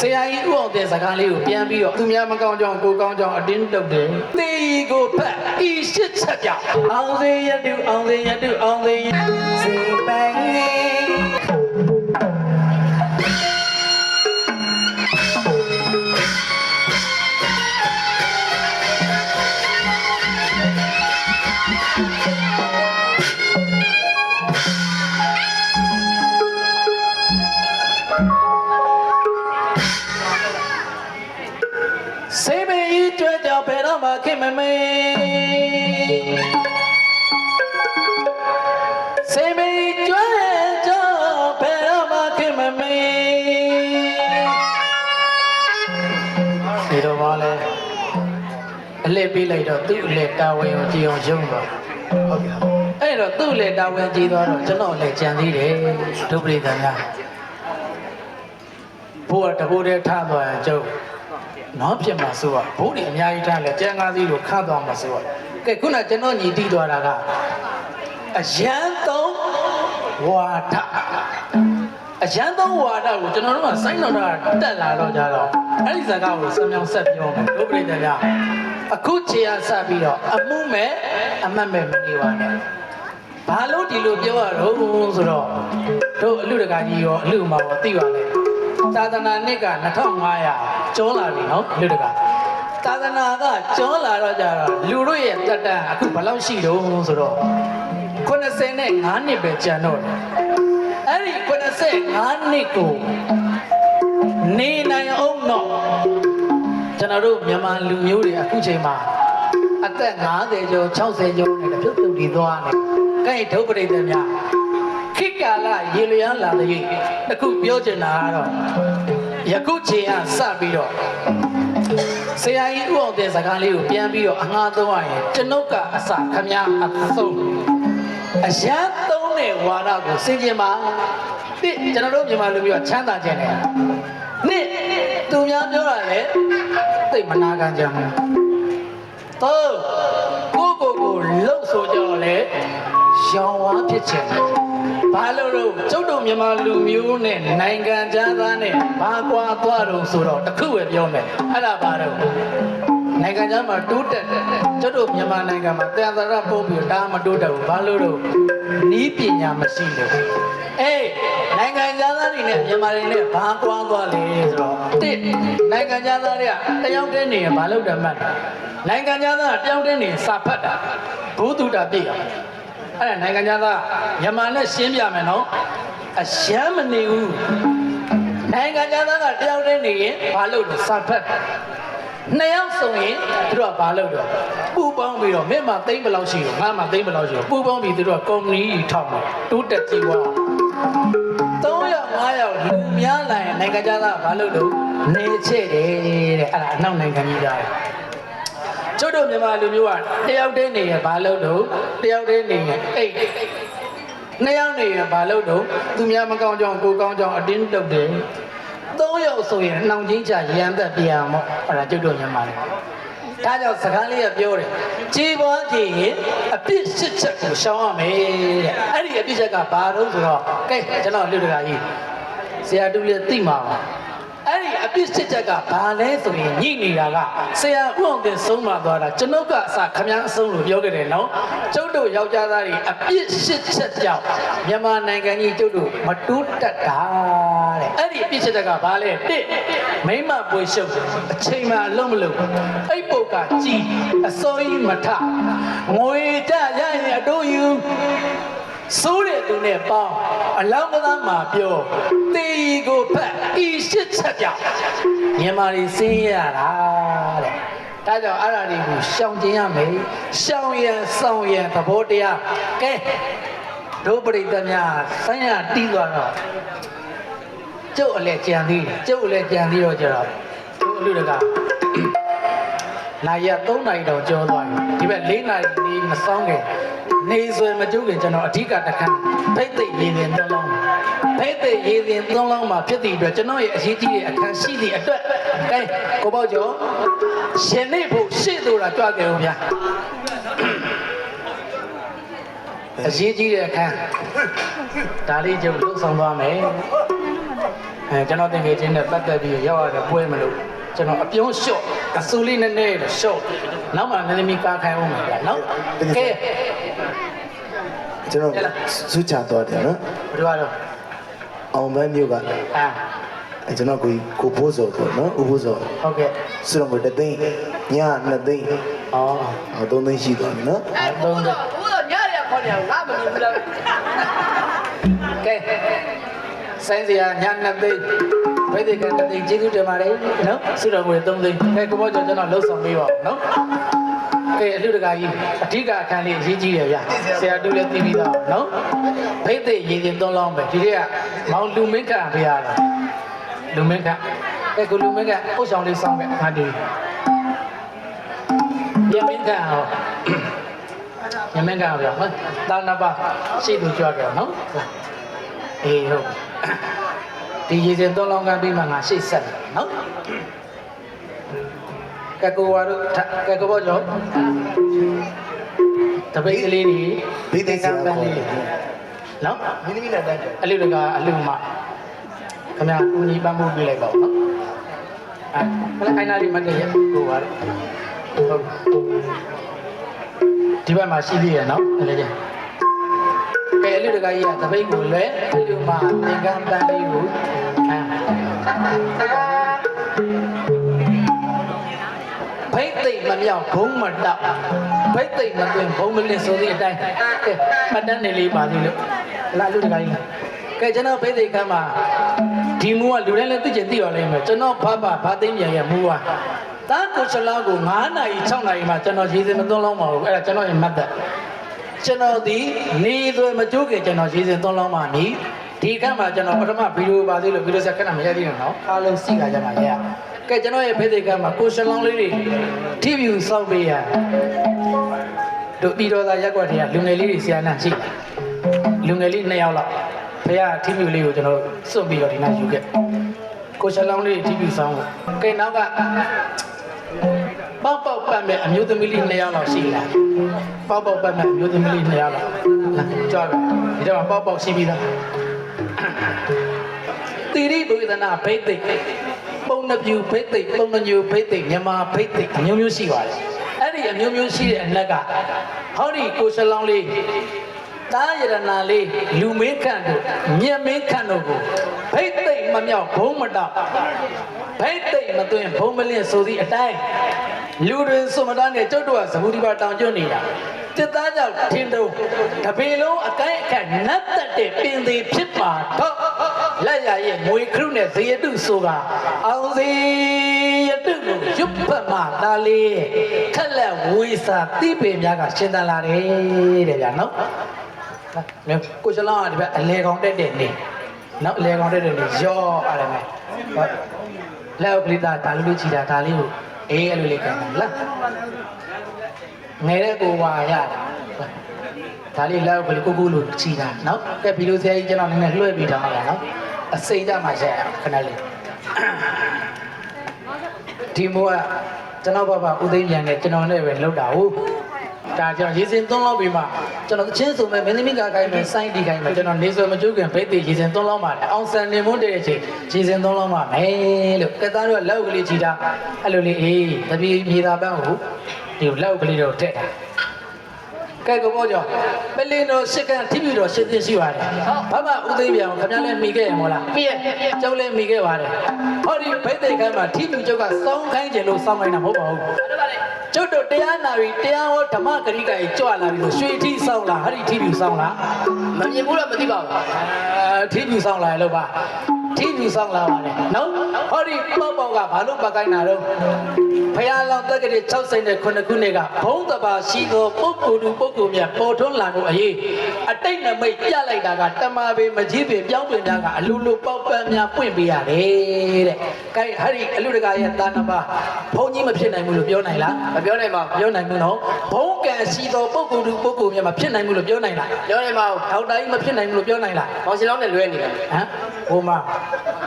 ဆရာကြီးဥအောင်တဲ့စကားလေးကိုပြန်ပြီးတော့သူများမကောင်းကြောင်ကိုကောင်းကြောင်အတင်းတုတ်တယ်တေရီကိုဖက်ဤရှစ်ချက်ကြောင့်အောင်စေရတုအောင်စေရတုအောင်စေရစေပိုင် တော့မှခင်မမေစေပင်ဤကြွကြောင့်ဘယ်တော့မှခင်မမေဒီတော့ပါလေအလက်ပေးလိုက်တော့သူ့အလက်တာဝန်ကိုကြည်အောင်ရုံးပါဟုတ်ပြီအဲ့တော့သူ့အလက်တာဝန်ကြည်သွားတော့ကျွန်တော်လည်းကြံသေးတယ်ဒုပရိသများဘိုးကတဘိုးတည်းထားသွားရင်ကျုပ် နောက်ဖြစ်မှာဆိုတော့ဘုန်းကြီးအများကြီးထားလဲကျန်ကားစီကိုခတ်သွားမှာဆိုတော့ကဲခုနကျွန်တော်ညီတီးသွားတာကအရန်သုံးဝါဒအရန်သုံးဝါဒကိုကျွန်တော်တို့ကစိုင်းတော်တာတက်လာတော့ကြတော့အဲ့ဒီဇာတ်ကိုစံမြောင်ဆက်ပြောမယ်ဒုပရိသတ်များအခုခြေရဆက်ပြီးတော့အမှုမဲ့အမတ်မဲ့မနေပါနဲ့ဘာလို့ဒီလိုပြောရတော့ဆိုတော့တို့အလူတကာကြီးရောအလူမှာရောသိပါလေသာသနာနှစ်က2500 ကျော်လာပြီနော်လူတကာသာသနာကကျော်လာတော့ကြတော့လူတို့ရဲ့တက်တန်းအခုဘယ်လောက်ရှိတော့ဆိုတော့85နှစ်ပဲကျန်တော့တယ်အဲ့ဒီ85နှစ်ကိုနေနိုင်အောင်တော့ကျွန်တော်တို့မြန်မာလူမျိုးတွေအခုချိန်မှာအသက်50ကျော်60ကျော်နဲ့ပြုတ်ပြုတ်ဒီသွားနေကဲဒုပရိသတ်များခိကာလရေလျန်းလာတဲ့အခုပြောချင်တာကတော့ ယခုချိန်ကစပြီးတော့ဆရာကြီးဥအောင်တဲ့စကားလေးကိုပြန်ပြီးတော့အငှားသုံးရရင်ကျွန်ုပ်ကအစခမည်းအဆုံးအရန်သုံးတဲ့ဝါဒကိုစင်ကြင်ပါတစ်ကျွန်တော်တို့မြန်မာလူမျိုးကချမ်းသာခြင်းတယ်နှစ်သူများပြောတာလေသိမနာခံကြဘူးသုံးကိုကိုကိုလှုပ်ဆိုကြတော့လေရောင်ဝါဖြစ်ခြင်းတယ် ဘာလို့လို့ကျုပ်တို့မြန်မာလူမျိုးနဲ့နိုင်ငံသားနဲ့ဘာကွာသွားတော့ဆိုတော့တစ်ခုပဲပြောမယ်အဲ့ဒါဘာတော့နိုင်ငံသားမှာတိုးတက်တယ်ကျုပ်တို့မြန်မာနိုင်ငံမှာတန်တရာပို့ပြီးဒါမှမတိုးတက်ဘူးဘာလို့လို့နီးပညာမရှိလို့အေးနိုင်ငံသားတွေနဲ့မြန်မာတွေနဲ့ဘာကွာသွားလဲဆိုတော့တစ်နိုင်ငံသားတွေကတယောက်တည်းနေရင်ဘာလုပ်တယ်မှတ်တယ်နိုင်ငံသားကတယောက်တည်းနေစာဖတ်တာဘုသူတာပြည့်အောင် အဲ့ဒါနိုင်ငံသားမြန်မာနဲ့ရှင်းပြမယ်နော်အရှမ်းမနေဘူးနိုင်ငံသားကတယောက်တည်းနေရင်ဘာလုပ်လို့စာဖတ်နှစ်ယောက်ဆိုရင်သူတို့ကဘာလုပ်တော့ပူပေါင်းပြီးတော့မင်းမသိမ့်ဘယ်လောက်ရှိတော့ငါမှသိမ့်ဘယ်လောက်ရှိတော့ပူပေါင်းပြီးသူတို့ကကုမ္ပဏီကြီးထောက်တယ်တိုးတက်ကြီးွား3ယောက်5ယောက်လူများလာရင်နိုင်ငံသားကဘာလုပ်လို့နေချဲ့တယ်တဲ့အဲ့ဒါအနောက်နိုင်ငံကြီးသား တယ်ကျုပ်တို့မြန်မာလူမျိုးကတယောက်တည်းနေရင်ဘာလုပ်တော့တယောက်တည်းနေရင်အိတ်နှစ်ယောက်နေရင်ဘာလုပ်တော့သူများမကောင်းကြောင်ကိုကောင်းကြောင်အတင်းတုတ်တယ်သုံးယောက်ဆိုရင်နှောင်ချင်းချရမ်းသက်ပြန်မော့အဲ့ဒါကျုပ်တို့မြန်မာလူဒါကြောင့်စကားလေးကပြောတယ်ကြည်ပွားကြည်ရင်အပြစ်ရှစ်ချက်ကိုရှောင်ရမယ်တဲ့အဲ့ဒီအပြစ်ချက်ကဘာလို့ဆိုတော့ကဲကျွန်တော်လူတကာကြီးဆရာတူလည်းသိမှာပါ အဲ့ဒီအပြစ်စစ်ချက်ကဘာလဲဆိုရင်ညှိနေတာကဆရာဥအောင်တင်ဆုံးမသွားတာကျွန်ုပ်ကအစခမန်းအဆုံးလို့ပြောခဲ့တယ်နော်ကျုပ်တို့ယောက်ျားသားတွေအပြစ်စစ်ချက်ကြောင့်မြန်မာနိုင်ငံကြီးကျုပ်တို့မတူးတက်တာတဲ့အဲ့ဒီအပြစ်စစ်ချက်ကဘာလဲတစ်မိမပွေရှုပ်အချိန်မှအလုံးမလုံးအိပ်ပုတ်ကကြီးအစိုးရမထငွေကြရရင်အတိုးယူ စိုးတဲ့သူနဲ့ပေါင်းအလောင်းကသားမှာပြောတေရီကိုဖက်ဤရှစ်ချက်ကြောင့်မြန်မာတွေစင်းရတာတဲ့ဒါကြောင့်အဲ့ဒါတွေကိုရှောင်ကျင်ရမယ်ရှောင်ရန်ဆောင်ရန်သဘောတရားကဲဒုပရိသတ်များဆိုင်းရတီးသွားတော့ကျုပ်အလဲကြံသေးတယ်ကျုပ်အလဲကြံသေးတော့ကြတော့တို့အလူတကနိုင်ရ3နိုင်တော့ကြောသွားပြီဒီဘက်4နိုင်နေမဆောင်ခင် နေဆွေမကျုပ်ခင်ကျွန်တော်အဓိကတခန်းဖိတ်သိပ်ရည်ရင်သုံးလုံးဖိတ်သိပ်ရည်ရင်သုံးလုံးမှာဖြစ်သည့်အတွက်ကျွန်တော်ရဲ့အရေးကြီးတဲ့အခန်းရှိသည့်အတွက်ကဲကိုပေါ့ကျော်ရှင်နေဖို့ရှေ့သူတာကြွခဲ့ဦးဗျာအရေးကြီးတဲ့အခန်းဒါလေးကျုပ်လှုပ်ဆောင်သွားမယ်အဲကျွန်တော်တင်ငယ်ချင်းနဲ့ပတ်သက်ပြီးရောက်ရတဲ့ပွဲမလို့ကျွန်တော်အပြုံးလျှော့အဆူလေးနည်းနည်းတော့လျှော့နောက်မှနည်းနည်းမီကားခိုင်းအောင်ပါဗျာနော်ကဲ ကျွန်တော်စုချသွားတယ်နော်ဘယ်လိုရတော့အောင်မန်းမျိုးကအာအဲကျွန်တော်ကိုကိုဖိုးစော်ဆိုနော်ဦးဖိုးစော်ဟုတ်ကဲ့စုတော့ကိုတသိန်းညနှစ်သိန်းဩအော်သုံးသိန်းရှိသွားပြီနော်အဲသုံးတယ်ဘူးတော့ညရခေါ်နေအောင်ငါမမြင်ဘူးလားကဲဆိုင်းစရာညာနှစ်သိန်းဘယ်ဒီကတသိန်းကျေးဇူးတင်ပါတယ်နော်ဆုတော်ငွေ3သိန်းကဲကိုဘောကျော်ကျွန်တော်လှုပ်ဆောင်ပေးပါဦးနော် ကဲအလှတကာကြီးအဓိကအခန်းလေးအရေးကြီးတယ်ဗျာဆရာတူလည်းသိပြီးသားနော်ဘိတ်သိရည်ရင်သုံးလောင်းပဲဒီနေ့ကမောင်လူမင်းခန့်ပေးရတာလူမင်းခန့်ကဲကိုလူမင်းခန့်အုတ်ဆောင်လေးစောင်းပဲငါတူရမင်းခန့်ဟောရမင်းခန့်ဟောဗျာဟုတ်တာနာပါရှိသူကြွကြနော်အေးဟုတ်ဒီရည်စင်သုံးလောင်းကပြီးမှငါရှေ့ဆက်မယ်နော် ကကောဝါတို့ကကောဘောကျော်တပိတ်ကလေးတွေဘိသိက်စရာပန်းခေါ်လေးတယ်နော်မင်းသမီးနဲ့တက်တယ်အလူတကအလူမခင်ဗျာဦးကြီးပန်းဖို့ပြလိုက်ပါဦးနော်အဲခလိုက်အိုင်နာလေးမတ်တရကိုပါတော့ဟုတ်ဒီဘက်မှာရှိသေးရနော်အဲ့ဒါကြကဲအလူတကကြီးကတပိတ်ကိုလွဲအလူမသင်္ကန်းပန်းလေးကိုအဲ သိမ့်မမြောက်ဘုံမတောက်ဖိတ်သိမ့်မသွင်းဘုံမလင်းဆိုသည့်အတိုင်းကဲမှတ်တမ်းနေလေးပါသေးလို့လာလူတကကြီးကဲကျွန်တော်ဖိတ်သိမ့်ကမ်းမှာဒီမူကလူတိုင်းလည်းသိကျင်သိရလိမ့်မယ်ကျွန်တော်ဖဖဖသိမ့်ပြန်ရဲ့မူကတာကိုချလာကို9နာရီ6နာရီမှာကျွန်တော်ရည်စင်မသွန်းလုံးပါဘူးအဲ့ဒါကျွန်တော်ရဲ့မှတ်သက်ကျွန်တော်ဒီနေသွေမကြိုးခင်ကျွန်တော်ရည်စင်သွန်းလောင်းမှနီးဒီကမ်းမှာကျွန်တော်ပထမဗီဒီယိုပါသေးလို့ဗီဒီယိုဆက်ခဏမရသေးဘူးနော်အားလုံးစီကကြမှာရရ ကဲကျွန်တော်ရဲ့ဖေးသေးကမ်းမှာကိုရှလောင်းလေးတွေ TV စောက်ပေးရတို့ပြီးတော့သာရက်ွက်တွေကလူငယ်လေးတွေဆရာနာရှိတယ်လူငယ်လေး2ယောက်လောက်ဖေက TV လေးကိုကျွန်တော်စွန့်ပြီးတော့ဒီနေ့ယူခဲ့ကိုရှလောင်းလေး TV စောင်းကဲနောက်ကပေါက်ပေါက်ပတ်မဲ့အမျိုးသမီးလေးနှစ်ယောက်လောက်ရှိလားပေါက်ပေါက်ပတ်မဲ့အမျိုးသမီးလေးနှစ်ယောက်လောက်လာကြွားပြီဒီတော့ပေါက်ပေါက်ရှိပြီလားတိရိဘုဒနာဘိသိက် ပုံနှပြူဘိသိက်ပုံနှညူဘိသိက်မြန်မာဘိသိက်အမျိုးမျိုးရှိပါတယ်အဲ့ဒီအမျိုးမျိုးရှိတဲ့အနက်ကဟောဒီကိုရှလောင်းလေးတားရတနာလေးလူမင်းခန့်တို့မြက်မင်းခန့်တို့ကိုဘိသိက်မမြောက်ဘုံမတောက်ဘိသိက်မသွင်းဘုံမလင်းဆိုသည့်အတိုင်း လူတွေစုံမတန်းနဲ့ကျုပ်တို့ကသဘူဒီပါတောင်ကျွတ်နေတာတစ်သားကြောင့်ထင်းတုံးတပေလုံးအကိုင်းအခက်နတ်သက်တဲ့ပင်သေးဖြစ်ပါတော့လက်ရရဲ့ငွေခရုနဲ့ဇေယတုဆိုတာအောင်စီယတုကိုရွတ်ဖတ်မှဒါလေးခက်လက်ဝေစာတိပေများကရှင်းတန်လာတယ်တဲ့ဗျာနော်နော်ကိုချလောင်းကဒီဘက်အလေကောင်တက်တဲ့နေနော်အလေကောင်တက်တဲ့နေရောအဲ့ဒါမဲ့ဟုတ်လက်ကလေးသားဒါလေးလေးချီတာဒါလေးကို အေးအဲ့လိုလေးကန်တာလားငယ်တဲ့ကိုဝါရတာဒါလေးလက်ကလေးကိုကိုလိုချီတာနော်ကဲဗီဒီယိုဆရာကြီးကျွန်တော်နည်းနည်းလွှဲပြီးတောင်းရအောင်နော်အစိမ့်ကြမှာရအောင်ခဏလေးဒီမိုးကကျွန်တော်ဘာဘာဦးသိန်းပြန်နဲ့ကျွန်တော်နဲ့ပဲလောက်တာဟုတ် ဒါကျွန်တော်ရေစင်သွန်းလောက်ပြီးမှကျွန်တော်ချင်းစုံမဲ့မင်းသမီးကခိုင်းမယ်စိုင်းတီခိုင်းမယ်ကျွန်တော်နေဆွေမကျုပ်ခင်ဘိတ်တီရေစင်သွန်းလောက်ပါတယ်အောင်ဆန်နေမွန်းတဲ့အချိန်ရေစင်သွန်းလောက်ပါမယ်လို့ကဲသားတို့ကလောက်ကလေးချီတာအဲ့လိုလေးအေးတပီမြေသာပန်းကိုဒီလောက်ကလေးတော့ထက်တာ ကဲကောဘောကြောင့်ပလင်းတော်ရှစ်ကန်ထိပြီတော်ရှစ်သိရှိပါတယ်ဘာမှဦးသိန်းပြန်ခင်ဗျားလည်းမိခဲ့ရမို့လားမိရဲ့ကျောင်းလည်းမိခဲ့ပါတယ်ဟောဒီဘိတ်တီခိုင်းမှာထိပြီကျောက်ကစောင်းခိုင်းခြင်းလို့စောင်းခိုင်းတာမဟုတ်ပါဘူးကျုပ်တို့တရားနာပြီးတရားဟောဓမ္မဂရိကကြီးကြွလာပြီးလို့ရွှေထီဆောင်လာဟာဒီထီပြူဆောင်လာမမြင်ဘူးတော့မသိပါဘူးအဲထီပြူဆောင်လာရလို့ပါထီပြူဆောင်လာပါလေနော်ဟောဒီပေါ့ပေါ့ကဘာလို့ပတ်ကိုင်းတာတော့ဖယားလောင် တက်ကလေး60နဲ့9ခုနှစ်ကဘုံတဘာရှိသောပုဂ္ဂိုလ်သူပုဂ္ဂိုလ်များပေါ်ထွန်းလာမှုအရေးအတိတ်နမိတ်ပြလိုက်တာကတမပေမကြီးပင်ပြောင်းပင်များကအလူလူပေါက်ပန်းများပွင့်ပေးရတယ်တဲ့။ကဲဟာဒီအလူတကာရဲ့တာနပါဘုံကြီးမဖြစ်နိုင်ဘူးလို့ပြောနိုင်လားမပြောနိုင်ပါဘူးပြောနိုင်မှုနော်ဘုံကံရှိသောပုဂ္ဂိုလ်သူပုဂ္ဂိုလ်များမဖြစ်နိုင်ဘူးလို့ပြောနိုင်လားပြောနိုင်ပါဘူးဒေါက်တာကြီးမဖြစ်နိုင်ဘူးလို့ပြောနိုင်လားမောင်ရှင်လောင်းနဲ့လွဲနေတယ်ဟမ်ဟိုမှာ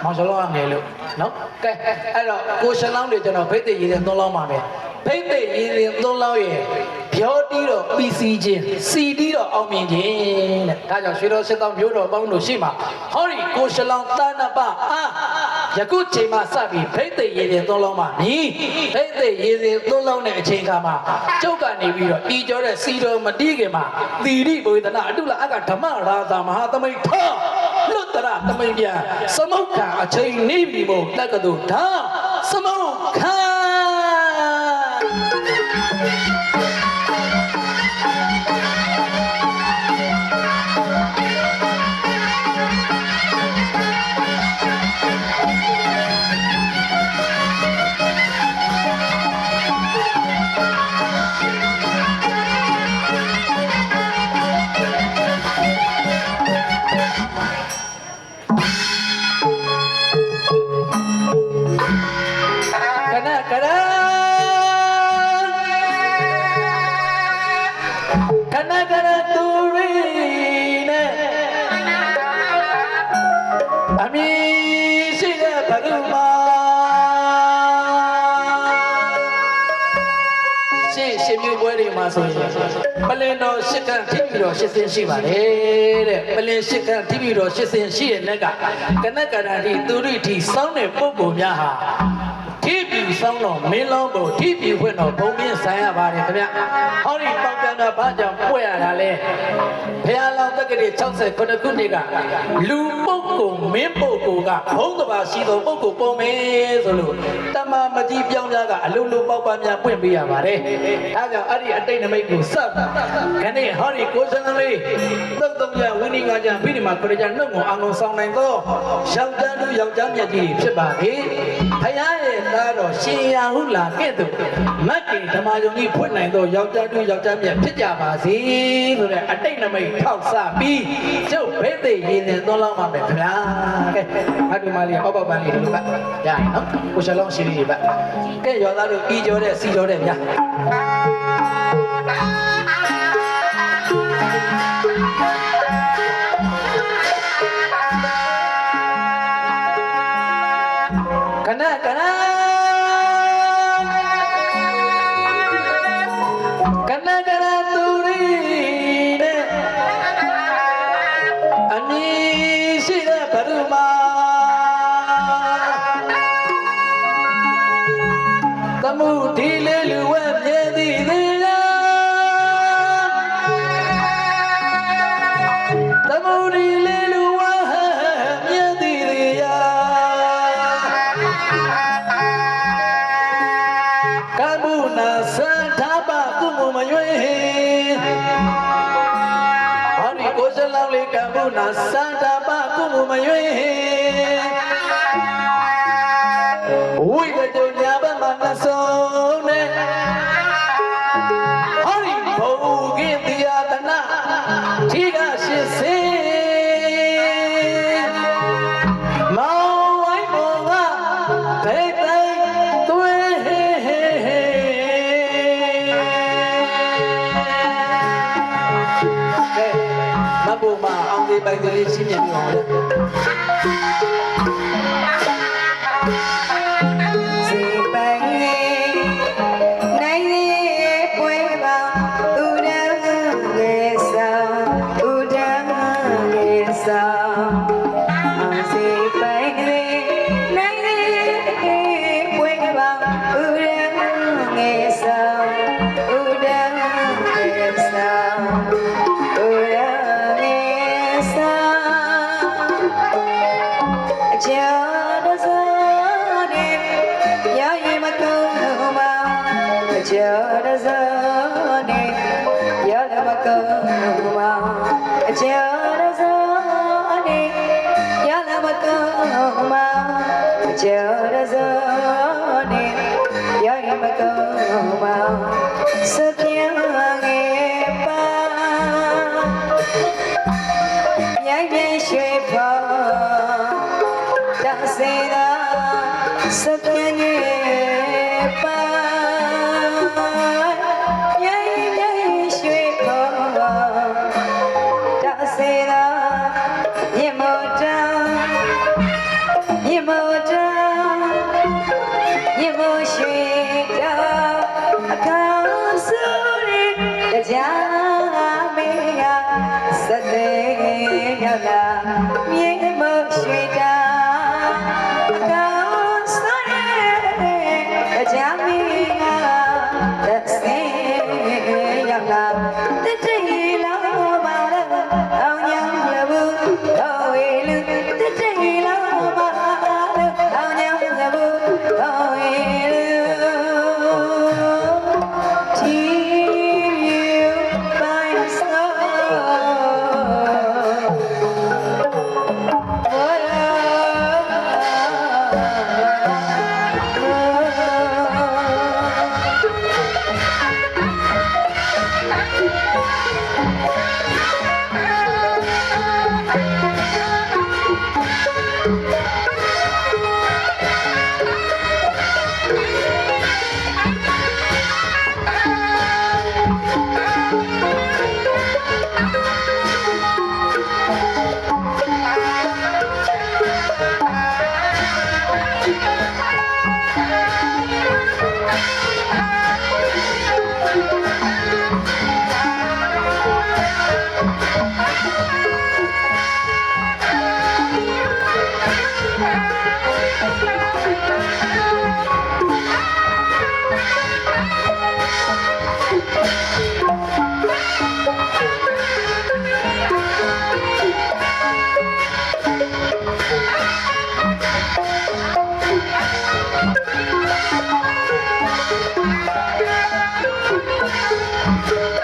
မောင်စလောင်းကငယ်လို့နော်ကဲအဲ့တော့ကိုရှင်လောင်းတွေကျွန်တော်ဖိတ်သိရည်ရင်သုံးလောင်းပါမယ်ဖိတ်သိရည်ရင်သုံးလောင်းရဲ့ပြောတီးတော့ပြီးစီးခြင်းစီတီးတော့အောင်မြင်ခြင်းတဲ့ဒါကြောင့်ရွှေတော်စစ်တောင်းမျိုးတော်ပေါင်းတို့ရှိမှာဟောဒီကိုရှလောင်တဏ္ဍပအာယခုချိန်မှာစပြီးဖိတ်သိရေရင်သုံးလုံးမှာမြည်ဖိတ်သိရေရင်သုံးလုံးတဲ့အချိန်ခါမှာကျုပ်ကနေပြီးတော့ဤကျော်တဲ့စီတော်မတီးခင်မှာသီရိဘဝေဒနာအတုလအကဓမ္မရာသာမဟာသမိတ်ထလွတ်တရသမိတ်ပြန်သမုတ်ခံအချိန်နေပြီမို့တက္ကသိုလ်ဓာသမုတ် ခံ ဆိုရင်ပလင်တော်ရှစ်ကန်ထိပြီးတော့ရှစ်စင်ရှိပါတယ်တဲ့ပလင်ရှစ်ကန်ထိပြီးတော့ရှစ်စင်ရှိရဲ့လက်ကကနကရတိသူရိထိစောင်းတဲ့ပုဂ္ဂိုလ်များဟာထိ ပြီးစောင်းတော့မင်းလုံးကိုထိပြီးဖွင့်တော့ဘုံမြင့်ဆိုင်ရပါတယ်ခင်ဗျဟောဒီပေါက်ပြန်တာဘာကြောင့်ပွက်ရတာလဲဘုရားလောင်းတက္ကရာ69ခုနှစ်ကလူပုဂ္ဂိုလ်မင်းပုဂ္ဂိုလ်ကဘုံတစ်ပါးရှိသောပုဂ္ဂိုလ်ပုံမယ်ဆိုလို့တမမကြီးပြောင်းကြကအလုံးလုံးပေါက်ပါများပွင့်ပေးရပါတယ်အဲကြောင့်အဲ့ဒီအတိတ်နမိတ်ကိုစပ်ခဏဟောဒီကိုစံလေးသုတ်တုံရဝိနည်းကကြပြီးဒီမှာခရကြနှုတ်ကိုအာငုံဆောင်နိုင်သောယောက်ျားလူယောက်ျားမြတ်ကြီးဖြစ်ပါလေဖယားရဲ့သားတော်ရှင်ရာဟုလာကဲ့သို့မတ်ကိဓမ္မယုံကြီးဖွင့်နိုင်သောယောက်ျားလူယောက်ျားမြတ်ဖြစ်ကြပါစေဆိုတဲ့အတိတ်နမိတ်ထောက်ဆပြီးကျုပ်ဘိသိက်ရည်နေသွန်းလောင်းပါမယ်ခင်ဗျာကဲအတူမလေးအောက်ပေါက်ပန်းလေးဒီလိုပါရရင်နော်ကိုရှလောင်းရှိလေးတွေပါကဲရောသားတို့ဤကြောတဲ့စီကြောတဲ့များ လေးကမ္မနာသံသာပကုမမယွေ အောင်ဒီပိုင်ကလေးရှင်းပြပြအောင် အကျော်တစောနဲ့ရလည်းမကုန်မ ဒီ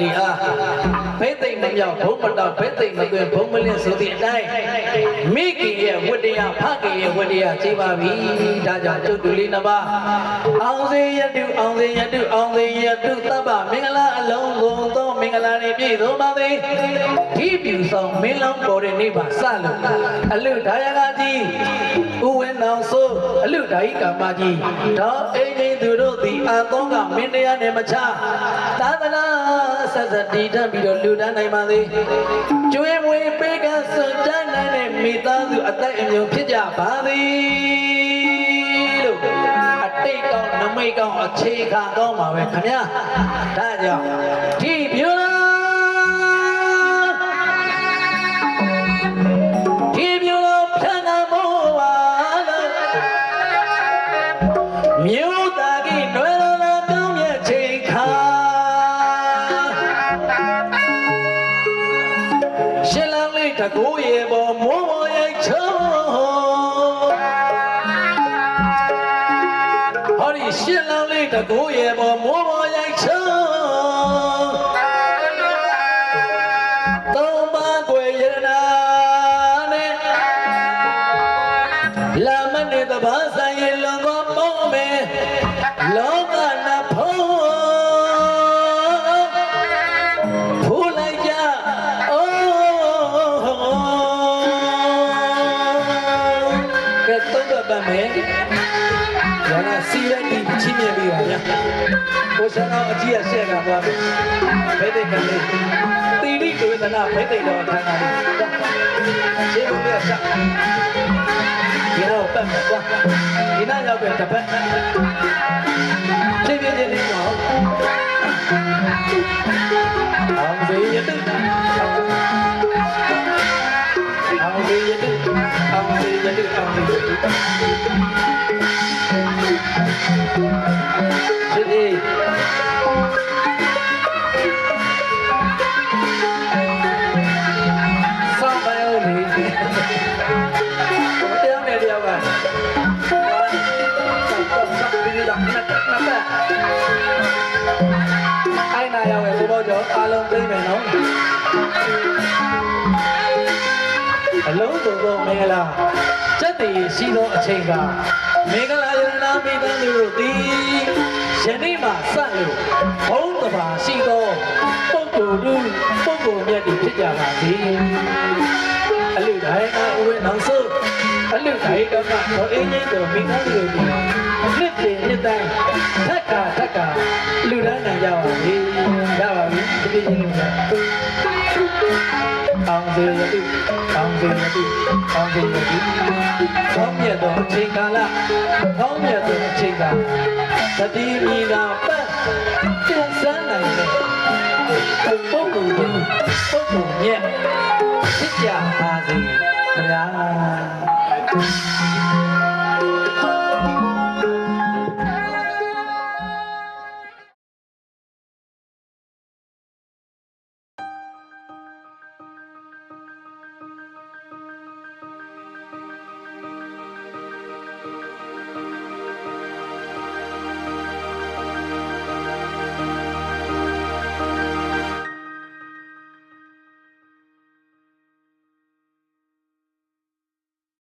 လေးအားဖိသိမ့်မမြောက်ဘုံမတော်ဖိသိမ့်မသွင်းဘုံမလင်းဆိုသည့်အတိုင်းမိခင်ရဲ့ဝတ္တရားဖခင်ရဲ့ဝတ္တရားကြီးပါပြီဒါကြောင့်ကျုပ်တို့လေးနှစ်ပါးအောင်စေရတုအောင်စေရတုအောင်စေရတုသဗ္ဗမင်္ဂလာအလုံးစုံသောမင်္ဂလာတွေပြည့်စုံပါစေဒီပြူဆောင်မင်းလောင်းပေါ်တဲ့နေ့ပါစလို့အလုဒါယကကြီးဥဝင်းအောင်ဆိုအလုဒါဟိကာမကြီးတော့အိမ်ကြီးသူတို့သည်အာသောကမင်းတရားနဲ့မချသာသနာ ဆက်ဆက်တည်တတ်ပြီးတော့လူတန်းနိုင်ပါစေကျွေးမွေးပေးကစွန့်တန်းနိုင်တဲ့မိသားစုအသက်အမြုံဖြစ်ကြပါသည်လို့အတိတ်ကောင်းနမိတ်ကောင်းအခြေခံကောင်းပါပဲခင်ဗျာဒါကြောင့်ဒီပြူ တကူရေပေါ်မိုးပေါ်ရို ကိုရှင်တော်အကြီးအရှက်ကသွားပြီဘယ်တိတ်ကလေးတီရိဒဝေဒနာဘယ်တိတ်တော်အခမ်းအနားလေးရှင်းလို့ရဆက်ဒီတော့ပတ်မယ်ကွာဒီနောက်ရောက်ပြန်တစ်ပတ်ဖြည်းဖြည်းချင်းလေးတော့အောင်စေရတုအောင်စေရတုအောင်စေရတုအောင်စေရတု ရှင်ဒီဆောင်းပါရောလေတရားနဲ့တရားပါဆောင်းဆောင်းပြီးတော့နတ်နတ်နာရောက်ရဲ့ဘုဘောကျော်အားလုံးသိမယ်နော်အလုံးစုံသောမင်္ဂလာစက်တည်ရှိသောအချိန်က မင်္ဂလာယရနာမိသားစုတို့သည်ယနေ့မှစလို့ဘုံတဘာရှိသောပုဂ္ဂိုလ်တို့ပုဂ္ဂိုလ်မြတ်တွေဖြစ်ကြပါစေအလူတိုင်းအဝိနောက်ဆုံးအလူတိုင်းတော့တော့အင်းကြီးတို့မိသားစုတို့ဒီနှစ်တည်းနှစ်တိုင်းထက်ကထက်ကလူဒန်းနိုင်ကြပါစေရပါပြီဒီပြင်းနေကြ အောင်စေရတုအောင်စေရတုအောင်စေရတုကောင်းမြတ်သောအချိန်ကာလကောင်းမြတ်သောအချိန်ကာလသတိမီနာပတ်ပြန်စမ်းနိုင်တဲ့ပုဂ္ဂိုလ်ကြီးပုဂ္ဂိုလ်မြတ်ဖြစ်ကြပါစေခင်ဗျာ